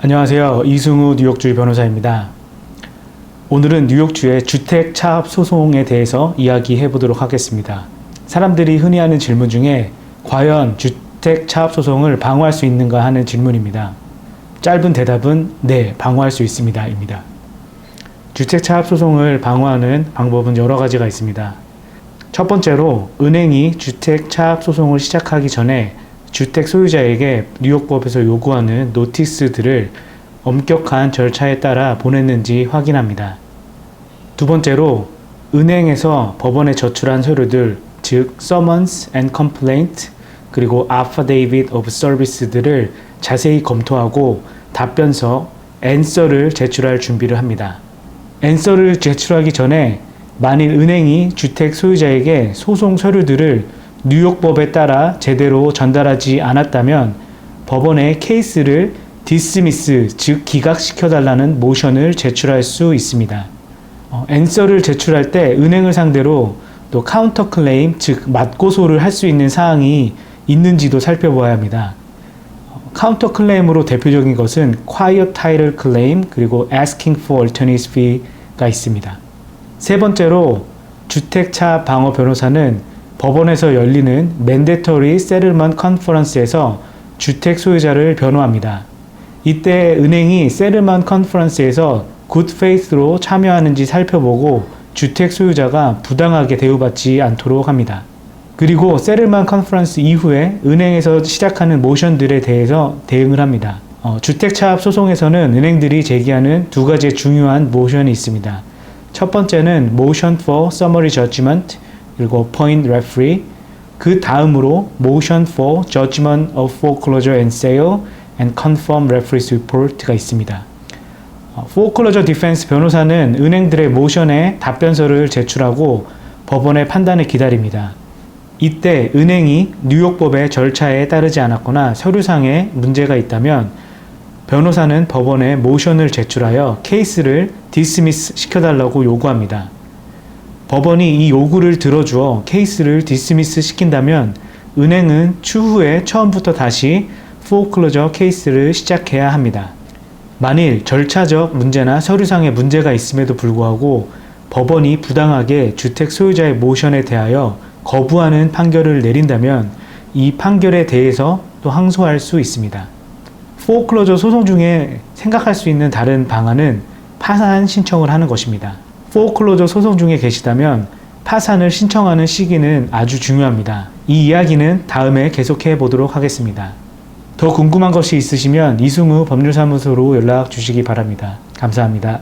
안녕하세요. 이승우 뉴욕주의 변호사입니다. 오늘은 뉴욕주의 주택 차압 소송에 대해서 이야기해 보도록 하겠습니다. 사람들이 흔히 하는 질문 중에 과연 주택 차압 소송을 방어할 수 있는가 하는 질문입니다. 짧은 대답은 네, 방어할 수 있습니다.입니다. 주택 차압 소송을 방어하는 방법은 여러 가지가 있습니다. 첫 번째로 은행이 주택 차압 소송을 시작하기 전에 주택 소유자에게 뉴욕법에서 요구하는 노티스들을 엄격한 절차에 따라 보냈는지 확인합니다. 두 번째로 은행에서 법원에 저출한 서류들, 즉 summons and complaint 그리고 affidavit of service들을 자세히 검토하고 답변서 answer를 제출할 준비를 합니다. answer를 제출하기 전에 만일 은행이 주택 소유자에게 소송 서류들을 뉴욕법에 따라 제대로 전달하지 않았다면 법원에 케이스를 디스미스 즉 기각시켜달라는 모션을 제출할 수 있습니다. 어, 앤서를 제출할 때 은행을 상대로 또 카운터 클레임 즉 맞고소를 할 수 있는 사항이 있는지도 살펴보아야 합니다. 어, 카운터 클레임으로 대표적인 것은 quiet title claim 그리고 asking for attorney's fee가 있습니다. 세 번째로 주택차 방어 변호사는 법원에서 열리는 Mandatory Settlement Conference에서 주택 소유자를 변호합니다. 이때 은행이 Conference에서 Good Faith로 참여하는지 살펴보고 주택 소유자가 부당하게 대우받지 않도록 합니다. 그리고 Settlement Conference 이후에 은행에서 시작하는 모션들에 대해서 대응을 합니다. 어, 주택차압 소송에서는 은행들이 제기하는 두 가지의 중요한 모션이 있습니다. 첫 번째는 Motion for Summary Judgment, 그리고 point referee 그 다음으로 motion for judgment of foreclosure and sale and confirm referee's report가 있습니다. 어, foreclosure defense 변호사는 은행들의 모션에 답변서를 제출하고 법원의 판단을 기다립니다. 이때 은행이 뉴욕법의 절차에 따르지 않았거나 서류상에 문제가 있다면 변호사는 법원에 모션을 제출하여 케이스를 디스미스 시켜달라고 요구합니다. 법원이 이 요구를 들어주어 케이스를 디스미스 시킨다면 은행은 추후에 처음부터 다시 포클로저 케이스를 시작해야 합니다. 만일 절차적 문제나 서류상의 문제가 있음에도 불구하고 법원이 부당하게 주택 소유자의 모션에 대하여 거부하는 판결을 내린다면 이 판결에 대해서 또 항소할 수 있습니다. 포클로저 소송 중에 생각할 수 있는 다른 방안은 파산 신청을 하는 것입니다. 포클로저 소송 중에 계시다면 파산을 신청하는 시기는 아주 중요합니다. 이 이야기는 다음에 계속해 보도록 하겠습니다. 더 궁금한 것이 있으시면 이승우 법률사무소로 연락 주시기 바랍니다. 감사합니다.